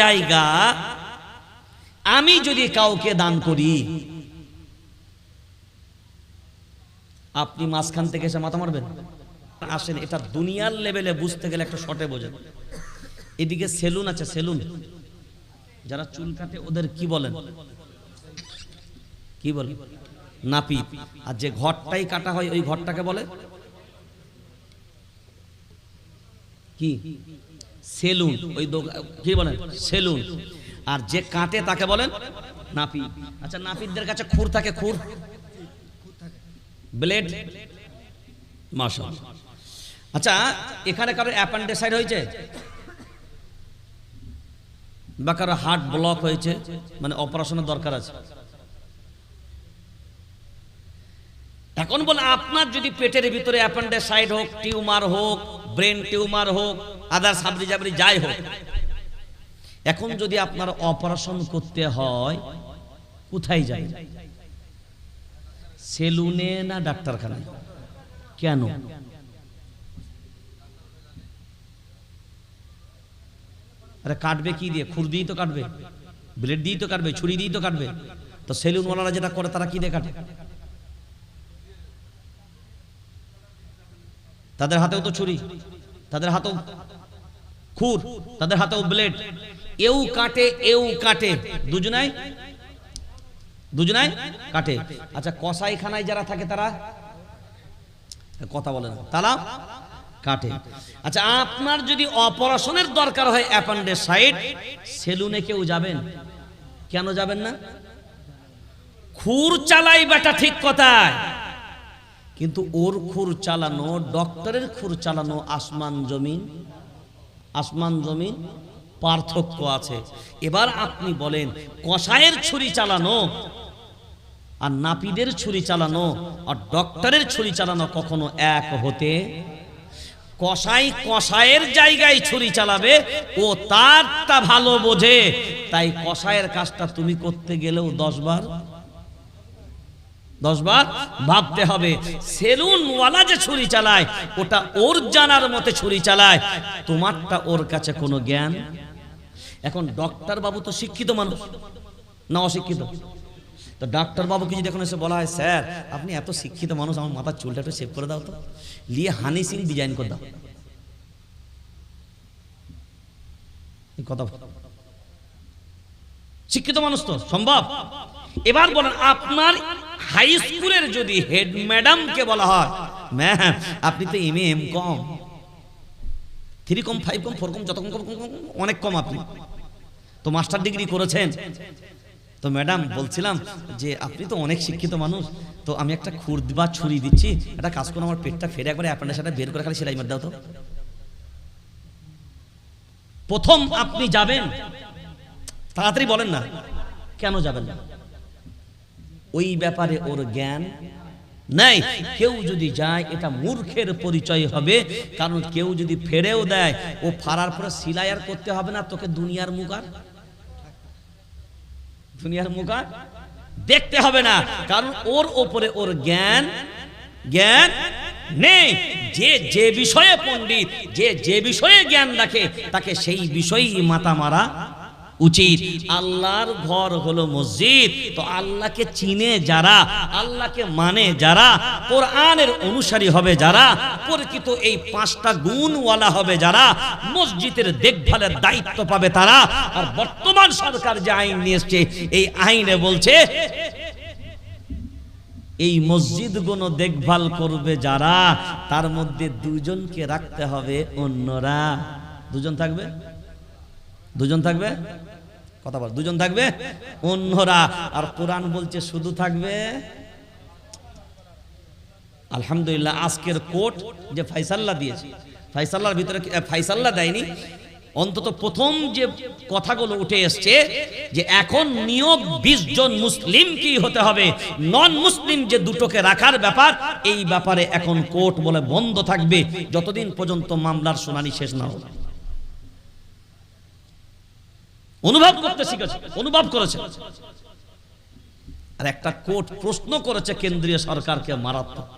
জায়গা আমি যদি কাউকে দান করি, আপনি মাঝখান থেকে এসে মাথা মারবেন। আসেন, এটা দুনিয়ার লেভেলে বুঝতে গেলে একটা শর্টে বোঝেন। এদিকে সেলুন আছে, সেলুন। যারা চুল কাটে, ওদের কি বলেন? কি বলেন? নাপিত। আর যে ঘরটাই কাটা হয়, ওই ঘরটাকে বলে? কি? সেলুন, ওই কি বলেন? সেলুন। আর যে কাটে তাকে বলেন নাপিত। আচ্ছা নাপিতদের কাছে খুর থাকে, খুর? ব্লেড? মাসা আচ্ছা এখানে কারও অ্যাপেন্ডিসাইড হয়েছে? বা কারও হার্ট ব্লক হয়েছে? মানে অপারেশনের দরকার আছে? এখন বলে, আপনার যদি পেটের ভিতরে অ্যাপেন্ডিসাইড হোক, টিউমার হোক, ব্রেন টিউমার হোক আদার, সাবরি জাবরি যাই হোক। এখন যদি আপনার অপারেশন করতে হয়, কোথায় যায় সেলুনে না ডাক্তারখানায়? কেন? আরে কাটবে কি দিয়ে? খুর দিয়েই তো কাটবে। ব্লেড দিয়েই তো কাটবে, ছুরি দিয়েই তো কাটবে। তো সেলুন সেলুনওয়ালারা যেটা করে, তারা কি দিয়ে কাটে? তাদের হাতেও তো ছুরি, তাদের হাতেও খুর, তাদের হাতেও ব্লেড এও কাটে এও কাটে। দুজনাই? দুজনাই কাটে। আচ্ছা কসাইখানায় যারা থাকে তারা? কথা বলে না। তারা কাটে। আচ্ছা আপনার যদি অপারেশনের দরকার হয় অ্যাপেন্ডিসাইড সেলুনে কেউ যাবেন? কেন যাবেন না? খুর চালাই বেটা ঠিক কথায়। কিন্তু ওর খুর চালানো, ডক্টরের খুর চালানো আসমান জমিন আসমান জমিন পার্থক্য আছে। এবার আপনি বলেন কষায়ের ছুরি চালানো আর নাপিদের ছুরি চালানো আর ডক্টরের ছুরি চালানো কখনো এক হতে? কষাই কষায়ের জায়গায় ছুরি চালাবে, ও তারটা ভালো বোঝে। তাই কষায়ের কাজটা তুমি করতে গেলেও দশ বার দশ বার ভাবতে হবে সেলুন ওয়ালা যে ছুরি চালায়, ওটা ওর জানার মতে ছুরি চালায়, তোমারটা ওর কাছে কোনো জ্ঞান? এখন ডক্টর বাবু তো শিক্ষিত মানুষ না অশিক্ষিত। তো ডাক্তার বাবুকে যদি এখন এসে বলা হয়, স্যার, আপনি এত শিক্ষিত মানুষ, আমার মাথার চুলটা একটু সেভ করে দাও তো, লিয়ে হানি সিং ডিজাইন করে দাও। কথা শিক্ষিত মানুষ তো, সম্ভব? এবার বলেন, আপনার হাই স্কুলের যদি হেড ম্যাডামকে বলা হয়, ম্যাম, আপনি তো এম এম কম। থ্রি কম ফাইভ কম ফোর কম, যত কম কম অনেক কম আপনি। তো মাস্টার ডিগ্রি করেছেন। তো ম্যাডাম, বলছিলাম যে আপনি তো অনেক শিক্ষিত মানুষ, তো আমি একটা খুর বা ছুরি দিচ্ছি। একটা কাজ করে আমার পেটটা ফেরে একবারে আপনার সাথে বের করে খালি সেলাই মার দাও তো। প্রথম আপনি যাবেন, তাড়াতাড়ি বলেন না, কেন যাবেন না? ওই ব্যাপারে ওর জ্ঞান নাই। কেউ যদি যায়, এটা মূর্খের পরিচয় হবে। কারণ কেউ যদি ফেরেও দেয়, ও ফারার পরে সিলাই আর করতে হবে না, তোকে দুনিয়ার মুখার দুনিয়ার মুখার দেখতে হবে না। কারণ ওর ওপরে ওর জ্ঞান জ্ঞান নেই। যে যে বিষয়ে পণ্ডিত, যে যে বিষয়ে জ্ঞান রাখে, তাকে সেই বিষয়েই মাথা মারা উচিত। আল্লাহর ঘর হলো মসজিদ। তো আল্লাহকে চিনে যারা, আল্লাহকে মানে যারা, কোরআনের অনুসারী হবে যারা পরিচিত এই পাঁচটা গুণওয়ালা হবে যারা, মসজিদের দেখভালের দায়িত্ব পাবে তারা। আর বর্তমান সরকার যে আইন নিয়ে এসছে, এই আইনে বলছে, এই মসজিদগুলো দেখভাল করবে যারা, তার মধ্যে দুজনকে রাখতে হবে অন্যরা। দুজন থাকবে? দুজন থাকবে? কথা বল, দুজন থাকবে? অন্যরা। আর কোরআন বলছে শুধু থাকবে? আলহামদুলিল্লাহ, আজকের কোর্ট যে ফাইসাল্লা দিয়েছে, ফাইসাল্লার ভিতরে ফাইসাল্লা দেয়নি? অন্তত প্রথম যে কথাগুলো উঠে এসছে যে এখন নিয়োগ বিশ জন মুসলিম কি হতে হবে? নন মুসলিম যে দুটোকে রাখার ব্যাপার, এই ব্যাপারে এখন কোর্ট বলে বন্ধ থাকবে। যতদিন পর্যন্ত মামলার শুনানি শেষ না হবে অনুভব করতে শিখেছে, অনুভব করেছে। আর একটা কোর্ট প্রশ্ন করেছে কেন্দ্রীয় সরকারকে মারাত্মক।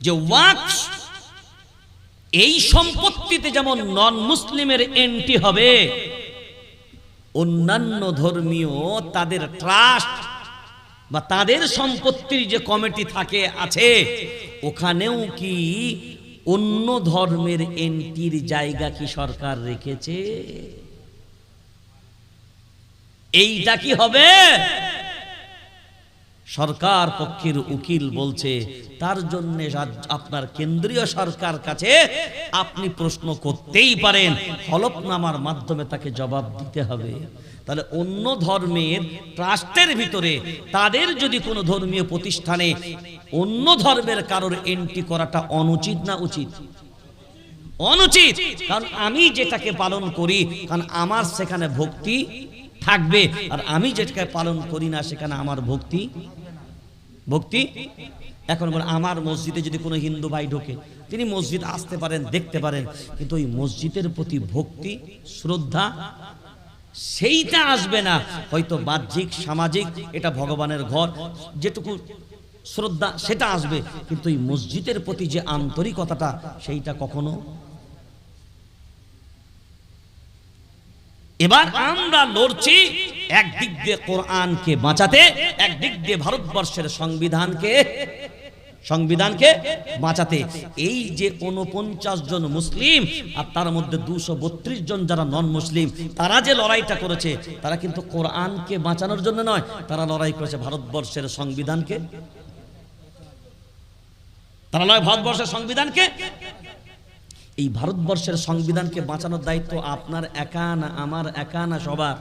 যে ওয়াকস এই সম্পত্তিতে যেমন নন মুসলিমের এন্ট্রি হবে, অন্যান্য ধর্মীয় তাদের ট্রাস্ট বা তাদের সম্পত্তির যে কমিটি থাকে, আছে, ওখানেও কি অন্য ধর্মের এন্ট্রির জায়গা কি সরকার রেখেছে? এইটা কি হবে? সরকার পক্ষের উকিল বলছে, তার জন্য আপনার কেন্দ্রীয় সরকার কাছে আপনি প্রশ্ন করতেই পারেন। হলফনামার মাধ্যমে তাকে জবাব দিতে হবে। তাহলে অন্য ধর্মের ট্রাস্টের ভিতরে তাদের যদি কোনো ধর্মীয় প্রতিষ্ঠানে অন্য ধর্মের কারোর এন্ট্রি করাটা অনুচিত না উচিত? অনুচিত! কারণ আমি যেটাকে পালন করি, কারণ আমার সেখানে ভক্তি থাকবে। আর আমি যেটাকে পালন করি না, সেখানে আমার ভক্তি ভক্তি? এখন বলে, আমার মসজিদে যদি কোনো হিন্দু ভাই ঢোকে, তিনি মসজিদ আসতে পারেন, দেখতে পারেন, কিন্তু ওই মসজিদের প্রতি ভক্তি, শ্রদ্ধা, সেইটা আসবে না। হয়তো বাহ্যিক, সামাজিক, এটা ভগবানের ঘর, যেটুকু শ্রদ্ধা, সেটা আসবে, কিন্তু এই মসজিদের প্রতি যে আন্তরিকতাটা, সেইটা কখনো এবার আমরা লড়ছি একদিক দিয়ে কোরআনকে বাঁচাতে একদিক দিয়ে ভারতবর্ষের সংবিধানকে সংবিধানকে বাঁচাতে। এই যে উনপঞ্চাশ জন মুসলিম, আর তার মধ্যে দুশো বত্রিশ জন যারা নন মুসলিম তারা যে লড়াইটা করেছে, তারা কিন্তু কোরআনকে বাঁচানোর জন্য নয়, তারা লড়াই করেছে ভারতবর্ষের সংবিধানকে। তারা নয় ভারতবর্ষের সংবিধানকে। এই ভারতবর্ষের সংবিধানকে বাঁচানোর দায়িত্ব আপনার একা না আমার একা না সবার?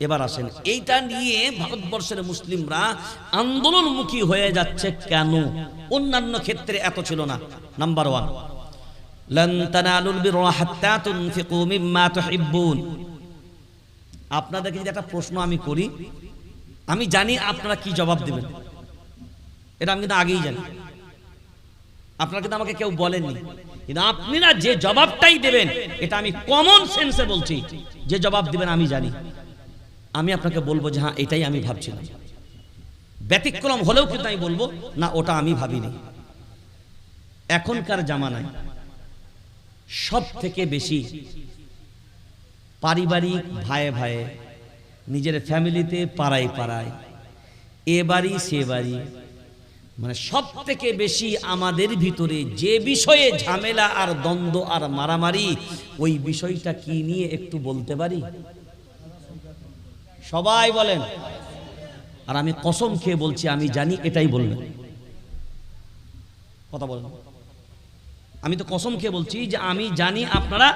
এবার আসেন। এইটা নিয়ে ভারতবর্ষের মুসলিমরা আন্দোলনমুখী হয়ে যাচ্ছে কেন? অন্যান্য ক্ষেত্রে এত ছিল না। নাম্বার ওয়ান আপনাদেরকে যদি একটা প্রশ্ন আমি করি, আমি জানি আপনারা কি জবাব দেবেন। এটা আমি কিন্তু আগেই জানি। আপনারা কিন্তু আমাকে কেউ বলেননি। কিন্তু আপনি না যে জবাবটাই দেবেন, এটা আমি কমন সেন্সে বলছি। যে জবাব দেবেন আমি জানি। আমি আপনাকে বলব যে হ্যাঁ এটাই আমি ভাবছিলাম। ব্যতিক্রম হলেও কিন্তু আমি বলব, না, ওটা আমি ভাবিনি। এখনকার জামানায় সব থেকে বেশি পারিবারিক ভাইয়ে ভাইয়ে নিজের ফ্যামিলিতে পাড়ায় পাড়ায়, এ বাড়ি, সে বাড়ি মানে সব থেকে বেশি আমাদের ভিতরে যে বিষয়ে ঝামেলা আর দ্বন্দ্ব আর মারামারি, ওই বিষয়টা কি নিয়ে একটু বলতে পারি? সবাই বলেন। আর আমি কসম খেয়ে বলছি, আমি জানি এটাই বলবেন কথা বলেন। আমি তো কসম খেয়ে বলছি যে আমি জানি আপনারা,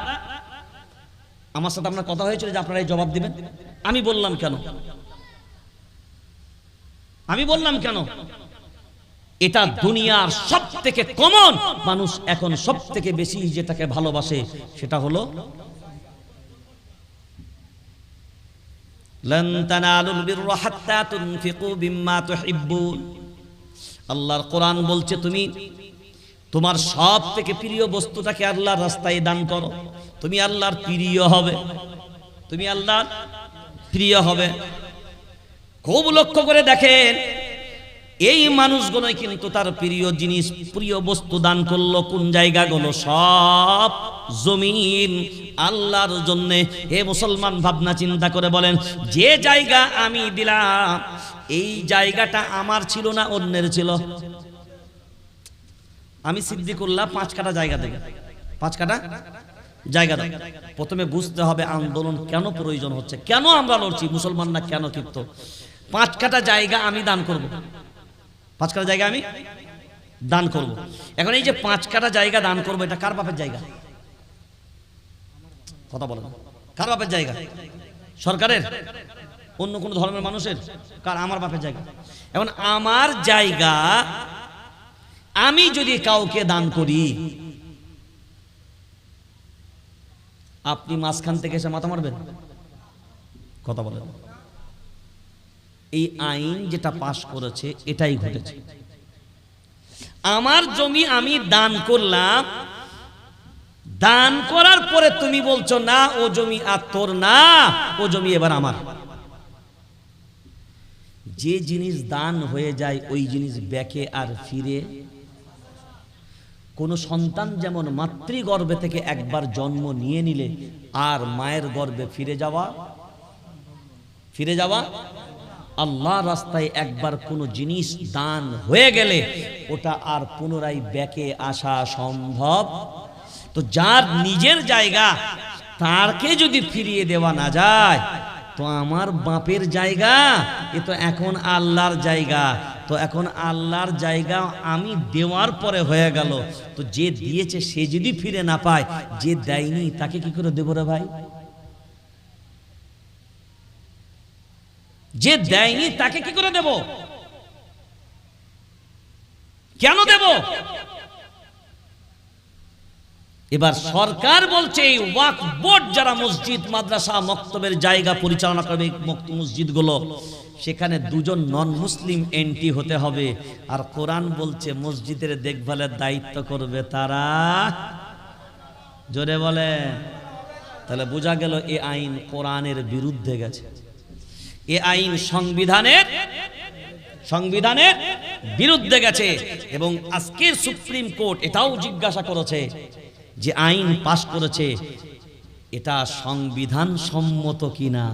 আমার সাথে আপনার কথা হয়েছিল যে আপনারা এই জবাব দিবেন। আমি বললাম কেন? আমি বললাম কেন? এটা দুনিয়ার সব থেকে কমন মানুষ এখন সব থেকে বেশি যেটাকে ভালোবাসে, সেটা হলো লন তানালুল বিররা হাত্তা তুনফিকু বিম্মা তুহিব্বুন আল্লাহর কোরআন বলছে তুমি, তোমার সব থেকে প্রিয় বস্তুটাকে আল্লাহর রাস্তায় দান করো। তুমি আল্লাহর প্রিয় হবে। তুমি আল্লাহর প্রিয় হবে। খুব লক্ষ্য করে দেখেন এই মানুষগুলোই কিন্তু তার প্রিয় জিনিস, প্রিয় বস্তু দান করল, কোন জায়গাগুলো? সব জমিন। আল্লাহর জন্যে। হে মুসলমান, ভাবনা চিন্তা করে বলেন, যে জায়গা আমি দিলাম, এই জায়গাটা আমার ছিল না অন্যের ছিল? আমি সিদ্দিকুল্লাহ পাঁচ কাটা জায়গা দেবে। পাঁচ কাটা জায়গা দেয় প্রথমে বুঝতে হবে আন্দোলন কেন প্রয়োজন হচ্ছে, কেন আমরা লড়ছি মুসলমান না কেন ক্ষিপ্ত? পাঁচ কাটা জায়গা আমি দান করব। পাঁচ কাটা জায়গা আমি দান করব। এখন এই যে পাঁচ কাটা জায়গা দান করব, এটা কার বাপের জায়গা? কথা বলেন। কার বাপের জায়গা? সরকারের? অন্য কোনো ধর্মের মানুষের? কার? আমার বাপের জায়গা। এখন আমার জায়গা, আমি যদি কাউকে দান করি, আপনি মাঝখান থেকে এসে মাথা মারবেন? কথা বলেন। এই আইন যেটা পাশ করেছে, এটাই ঘটেছে। আমার জমি আমি দান করলাম। দান করার পরে তুমি বলছো, না, ও জমি আর তোর না, ও জমি এবার আমার। যে জিনিস দান হয়ে যায়, ওই জিনিস ব্যাকে আর ফিরে। কোনো সন্তান যেমন মাতৃগর্ভে থেকে একবার জন্ম নিয়ে নিলে, আর মায়ের গর্ভে ফিরে যাওয়া ফিরে যাওয়া আল্লাহ রাস্তায় একবার কোনো জিনিস দান হয়ে গেলে ওটা আর পুনরায় ব্যাকে আসা সম্ভব। তো যার নিজের জায়গা, তারকে যদি ফিরিয়ে দেওয়া না যায়, তো আমার বাপের জায়গা, এ তো এখন আল্লাহর জায়গা। তো এখন আল্লাহর জায়গা আমি দেওয়ার পরে হয়ে গেল। তো যে দিয়েছে সে যদি ফিরে না পায়, যে দেয়নি, তাকে কি করে দেবো রে ভাই? যে দেয়নি তাকে কি করে দেব? কেন দেব? এবার সরকার বলছে, এই বোর্ড যারা মসজিদ, মাদ্রাসা, মক্তবের জায়গা পরিচালনা করবে মসজিদগুলো সেখানে দুজন নন মুসলিম এন্ট্রি হতে হবে। আর কোরআন বলছে, মসজিদের দেখভালের দায়িত্ব করবে তারা। জোরে বলে তাহলে বোঝা গেল, এ আইন কোরআনের বিরুদ্ধে গেছে। এ আইন সংবিধানের সংবিধানের বিরুদ্ধে গেছে এবং আজকের সুপ্রিম কোর্ট এটাও জিজ্ঞাসা করেছে যে আইন পাশ করেছে, এটা সংবিধান সম্মত কিনা?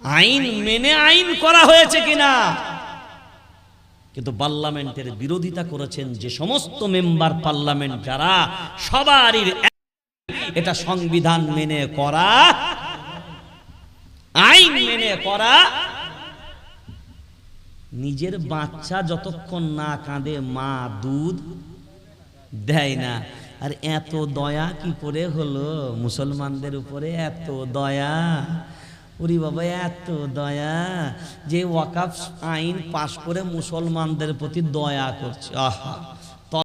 আইন মেনে আইন করা হয়েছে কিনা? কিন্তু পার্লামেন্টের বিরোধিতা করেছেন যে সমস্ত মেম্বার পার্লামেন্ট যারা, সবারই এটা সংবিধান মেনে করা আইন মেনে করা। নিজের বাচ্চা যতক্ষণ না কাঁদে, মা দুধ দেয় না। আর এত দয়া কি করে হলো মুসলমানদের উপরে? এত দয়া। ওরি বাবা, এত দয়া। যে ওয়াকাফ আইন পাশ করে মুসলমানদের প্রতি দয়া করছে। আহা।